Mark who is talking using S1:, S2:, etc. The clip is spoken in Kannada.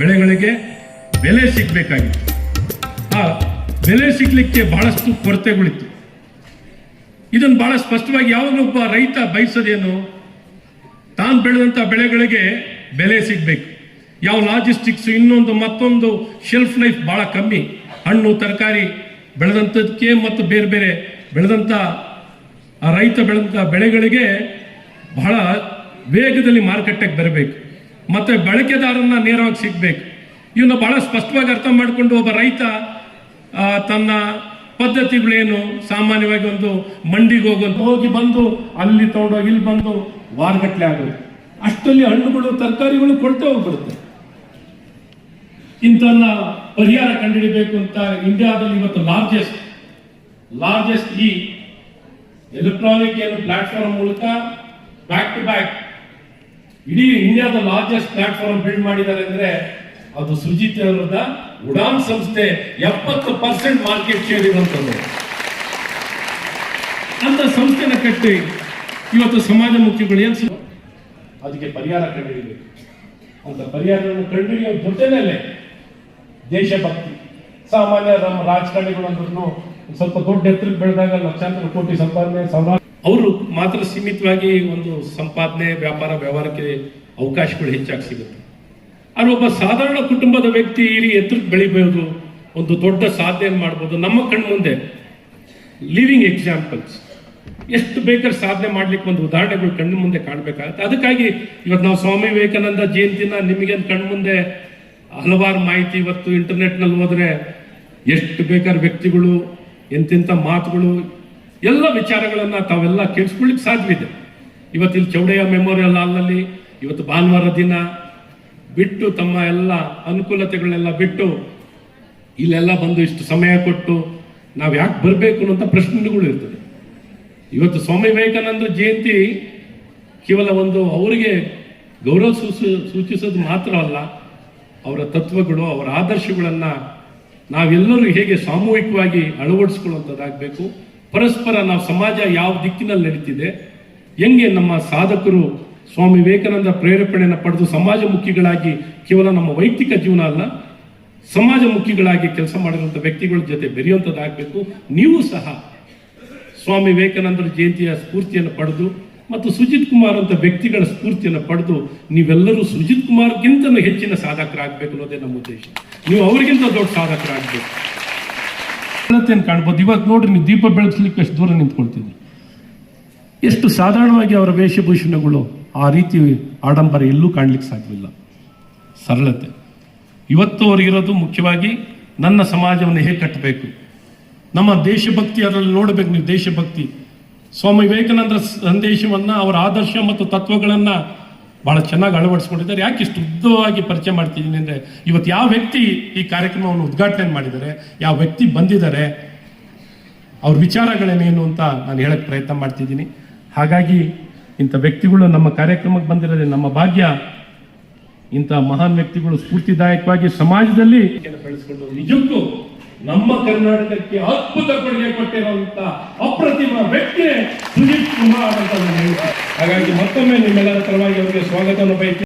S1: ಬೆಳೆಗಳಿಗೆ ಬೆಲೆ ಸಿಗಬೇಕಾಗಿತ್ತು. ಆ ಬೆಲೆ ಸಿಗ್ಲಿಕ್ಕೆ ಬಹಳಷ್ಟು ಕೊರತೆಗಳಿತ್ತು. ಇದನ್ನು ಬಹಳ ಸ್ಪಷ್ಟವಾಗಿ ಯಾವಾಗಲೂ ಒಬ್ಬ ರೈತ ಬಯಸೋದೇನು? ತಾನು ಬೆಳೆದಂಥ ಬೆಳೆಗಳಿಗೆ ಬೆಲೆ ಸಿಗಬೇಕು. ಯಾವ ಲಾಜಿಸ್ಟಿಕ್ಸ್ ಇನ್ನೊಂದು ಮತ್ತೊಂದು ಶೆಲ್ಫ್ ಲೈಫ್ ಬಹಳ ಕಮ್ಮಿ. ಹಣ್ಣು, ತರಕಾರಿ ಬೆಳೆದಂಥದಕ್ಕೆ ಮತ್ತು ಬೇರೆ ಬೇರೆ ಬೆಳೆದಂಥ ಆ ರೈತ ಬೆಳೆದಂಥ ಬೆಳೆಗಳಿಗೆ ಬಹಳ ವೇಗದಲ್ಲಿ ಮಾರುಕಟ್ಟೆಗೆ ಬರಬೇಕು. ಮತ್ತು ಬಳಕೆದಾರನ್ನ ನೇರವಾಗಿ ಸಿಗ್ಬೇಕು. ಇವನ್ನ ಬಹಳ ಸ್ಪಷ್ಟವಾಗಿ ಅರ್ಥ ಮಾಡಿಕೊಂಡು ಒಬ್ಬ ರೈತ ತನ್ನ ಪದ್ಧತಿಗಳೇನು ಸಾಮಾನ್ಯವಾಗಿ ಒಂದು ಮಂಡಿಗೆ ಹೋಗೋದು ಹೋಗಿ ಬಂದು ಅಲ್ಲಿ ತಗೊಂಡೋಗಿ ಇಲ್ಲಿ ಬಂದು ವಾರಗಟ್ಟಲೆ ಆಗೋದು. ಅಷ್ಟಲ್ಲಿ ಹಣ್ಣುಗಳು, ತರಕಾರಿಗಳು ಕೊಡ್ತಾ ಹೋಗ್ಬಿಡುತ್ತೆ. ಇಂಥನ್ನ ಪರಿಹಾರ ಕಂಡುಹಿಡಬೇಕು ಅಂತ ಇಂಡಿಯಾದಲ್ಲಿ ಇವತ್ತು ಲಾರ್ಜೆಸ್ಟ್ ಲಾರ್ಜೆಸ್ಟ್ ಈ ಎಲೆಕ್ಟ್ರಾನಿಕ್ ಏನು ಪ್ಲಾಟ್ಫಾರ್ಮ್ ಮೂಲಕ ಬ್ಯಾಕ್ ಟು ಬ್ಯಾಕ್ ಇಡೀ ಇಂಡಿಯಾದ ಲಾರ್ಜೆಸ್ಟ್ ಪ್ಲಾಟ್ಫಾರ್ಮ್ ಬಿಲ್ಡ್ ಮಾಡಿದ್ದಾರೆ ಅಂದ್ರೆ ಅದು ಸುಜಿತ್ ಅವರದ ಉಡಾನ್ ಸಂಸ್ಥೆ ಎಪ್ಪತ್ತು ಪರ್ಸೆಂಟ್ ಮಾರ್ಕೆಟ್ ಶೇರ್ ಇರುವಂತದ್ದು. ಅಂತ ಸಂಸ್ಥೆನ ಕಟ್ಟಿ ಇವತ್ತು ಸಮಾಜಮುಖಿಗಳು ಏನ್ ಸ- ಅದಕ್ಕೆ ಪರಿಹಾರ ಕಂಡುಹಿಡಿಯಬೇಕು ಅಂತ ಪರಿಹಾರವನ್ನು ಕಂಡುಹಿಡಿಯೋ ಜೊತೆಯಲ್ಲೇ ದೇಶಭಕ್ತಿ, ಸಾಮಾನ್ಯ ನಮ್ಮ ರಾಜಕಾರಣಿಗಳು ಅಂದ್ರೂ ಸ್ವಲ್ಪ ದೊಡ್ಡ ಎತ್ತರಕ್ಕೆ ಬೆಳೆದಾಗ ಲಕ್ಷಾಂತರ ಕೋಟಿ ಸಂಪಾದನೆ ಸಾವಿರ ಅವರು ಮಾತ್ರ ಸೀಮಿತವಾಗಿ ಒಂದು ಸಂಪಾದನೆ, ವ್ಯಾಪಾರ, ವ್ಯವಹಾರಕ್ಕೆ ಅವಕಾಶಗಳು ಹೆಚ್ಚಾಗಿ ಸಿಗುತ್ತೆ. ಆದ್ರೆ ಒಬ್ಬ ಸಾಧಾರಣ ಕುಟುಂಬದ ವ್ಯಕ್ತಿ ಇಲ್ಲಿ ಎತ್ತರಕ್ಕೆ ಬೆಳಿಬಹುದು ಒಂದು ದೊಡ್ಡ ಸಾಧನೆ ಮಾಡ್ಬೋದು, ನಮ್ಮ ಕಣ್ಮುಂದೆ ಲಿವಿಂಗ್ ಎಕ್ಸಾಂಪಲ್ಸ್ ಎಷ್ಟು ಬೇಕಾದ್ರೆ ಸಾಧನೆ ಮಾಡ್ಲಿಕ್ಕೆ ಒಂದು ಉದಾಹರಣೆಗಳು ಕಣ್ಣು ಮುಂದೆ ಕಾಣಬೇಕಾಗುತ್ತೆ. ಅದಕ್ಕಾಗಿ ಇವತ್ತು ನಾವು ಸ್ವಾಮಿ ವಿವೇಕಾನಂದ ಜಯಂತಿನ ನಿಮಗೆ ಕಣ್ಮುಂದೆ ಹಲವಾರು ಮಾಹಿತಿ ಇವತ್ತು ಇಂಟರ್ನೆಟ್ನಲ್ಲಿ ಹೋದರೆ ಎಷ್ಟು ಬೇಕಾದ್ರೆ ವ್ಯಕ್ತಿಗಳು ಎಂತೆಂಥ ಮಾತುಗಳು, ಎಲ್ಲ ವಿಚಾರಗಳನ್ನು ತಾವೆಲ್ಲ ಕೇಳಿಸ್ಕೊಳ್ಳಿಕ್ಕೆ ಸಾಧ್ಯವಿದೆ. ಇವತ್ತು ಇಲ್ಲಿ ಚೌಡಯ್ಯ ಮೆಮೋರಿಯಲ್ ಹಾಲ್ನಲ್ಲಿ ಇವತ್ತು ಭಾನುವಾರ ದಿನ ಬಿಟ್ಟು ತಮ್ಮ ಎಲ್ಲ ಅನುಕೂಲತೆಗಳನ್ನೆಲ್ಲ ಬಿಟ್ಟು ಇಲ್ಲೆಲ್ಲ ಬಂದು ಇಷ್ಟು ಸಮಯ ಕೊಟ್ಟು ನಾವು ಯಾಕೆ ಬರಬೇಕು ಅನ್ನೋಂಥ ಪ್ರಶ್ನೆಗಳು ಇರ್ತದೆ. ಇವತ್ತು ಸ್ವಾಮಿ ವಿವೇಕಾನಂದ ಜಯಂತಿ ಕೇವಲ ಒಂದು ಅವರಿಗೆ ಗೌರವ ಸೂಚ, ಸೂಚಿಸೋದು ಮಾತ್ರ ಅಲ್ಲ, ಅವರ ತತ್ವಗಳು, ಅವರ ಆದರ್ಶಗಳನ್ನ ನಾವೆಲ್ಲರೂ ಹೇಗೆ ಸಾಮೂಹಿಕವಾಗಿ ಅಳವಡಿಸ್ಕೊಳ್ಳುವಂಥದ್ದಾಗಬೇಕು, ಪರಸ್ಪರ ನಾವು ಸಮಾಜ ಯಾವ ದಿಕ್ಕಿನಲ್ಲಿ ನಡೀತಿದೆ, ಹೆಂಗೆ ನಮ್ಮ ಸಾಧಕರು ಸ್ವಾಮಿ ವಿವೇಕಾನಂದ ಪ್ರೇರೇಪಣೆಯನ್ನು ಪಡೆದು ಸಮಾಜಮುಖಿಗಳಾಗಿ ಕೇವಲ ನಮ್ಮ ವೈಯಕ್ತಿಕ ಜೀವನ ಅಲ್ಲ, ಸಮಾಜಮುಖಿಗಳಾಗಿ ಕೆಲಸ ಮಾಡಿರುವಂಥ ವ್ಯಕ್ತಿಗಳ ಜೊತೆ ಬೆರೆಯುವಂಥದ್ದಾಗಬೇಕು. ನೀವು ಸಹ ಸ್ವಾಮಿ ವಿವೇಕಾನಂದರ ಜಯಂತಿಯ ಸ್ಫೂರ್ತಿಯನ್ನು ಪಡೆದು ಮತ್ತು ಸುಜಿತ್ ಕುಮಾರ್ ಅಂತ ವ್ಯಕ್ತಿಗಳ ಸ್ಫೂರ್ತಿಯನ್ನು ಪಡೆದು ನೀವೆಲ್ಲರೂ ಸುಜಿತ್ ಕುಮಾರ್ಗಿಂತ ಹೆಚ್ಚಿನ ಸಾಧಕರಾಗಬೇಕು ಅನ್ನೋದೇ ನಮ್ಮ ಉದ್ದೇಶ. ನೀವು ಅವರಿಗಿಂತ ದೊಡ್ಡ ಸಾಧಕರಾಗಬೇಕು. ಏನು ಕಾಣ್ಬೋದು. ಇವತ್ತು ನೋಡ್ರಿ, ನೀವು ದೀಪ ಬೆಳೆಸಲಿಕ್ಕೆ ಎಷ್ಟು ದೂರ ನಿಂತ್ಕೊಳ್ತೀನಿ ಎಷ್ಟು ಸಾಧಾರಣವಾಗಿ ಅವರ ವೇಷಭೂಷಣಗಳು ಆ ರೀತಿ ಆಡಂಬರ ಎಲ್ಲೂ ಕಾಣ್ಲಿಕ್ಕೆ ಸಾಧ್ಯವಿಲ್ಲ. ಸರಳತೆ. ಇವತ್ತು ಅವರಿಗಿರೋದು ಮುಖ್ಯವಾಗಿ ನನ್ನ ಸಮಾಜವನ್ನು ಹೇಗೆ ಕಟ್ಟಬೇಕು? ನಮ್ಮ ದೇಶಭಕ್ತಿ ಅದರಲ್ಲಿ ನೋಡಬೇಕು ನೀವು ದೇಶಭಕ್ತಿ. ಸ್ವಾಮಿ ವಿವೇಕಾನಂದರ ಸಂದೇಶವನ್ನು ಅವರ ಆದರ್ಶ ಮತ್ತು ತತ್ವಗಳನ್ನು ಬಹಳ ಚೆನ್ನಾಗಿ ಅಳವಡಿಸ್ಕೊಂಡಿದ್ದಾರೆ. ಯಾಕೆ ಇಷ್ಟು ಉದ್ದವಾಗಿ ಪರಿಚಯ ಮಾಡ್ತಿದ್ದೀನಿ ಅಂದರೆ ಇವತ್ತು ಯಾವ ವ್ಯಕ್ತಿ ಈ ಕಾರ್ಯಕ್ರಮವನ್ನು ಉದ್ಘಾಟನೆ ಮಾಡಿದ್ದಾರೆ, ಯಾವ ವ್ಯಕ್ತಿ ಬಂದಿದ್ದಾರೆ, ಅವ್ರ ವಿಚಾರಗಳೇನೇನು ಅಂತ ನಾನು ಹೇಳಕ್ಕೆ ಪ್ರಯತ್ನ ಮಾಡ್ತಿದ್ದೀನಿ. ಹಾಗಾಗಿ ಇಂಥ ವ್ಯಕ್ತಿಗಳು ನಮ್ಮ ಕಾರ್ಯಕ್ರಮಕ್ಕೆ ಬಂದಿರೋದೇ ನಮ್ಮ ಭಾಗ್ಯ. ಇಂಥ ಮಹಾನ್ ವ್ಯಕ್ತಿಗಳು ಸ್ಫೂರ್ತಿದಾಯಕವಾಗಿ ಸಮಾಜದಲ್ಲಿ ಬೆಳೆಸ್ಕೊಂಡು ನಿಜಕ್ಕೂ ನಮ್ಮ ಕರ್ನಾಟಕಕ್ಕೆ ಅದ್ಭುತ ಕೊಡುಗೆ ಕೊಟ್ಟಿರುವಂತ ಅಪ್ರತಿಮ ವ್ಯಕ್ತಿ ಸುಜಿತ್ ಕುಮಾರ್ ಅಂತ ಹಾಗಾಗಿ ಮತ್ತೊಮ್ಮೆ ನಿಮ್ಮೆಲ್ಲರ ಪರವಾಗಿ ಅವರಿಗೆ ಸ್ವಾಗತವನ್ನು ಬಯಸಿ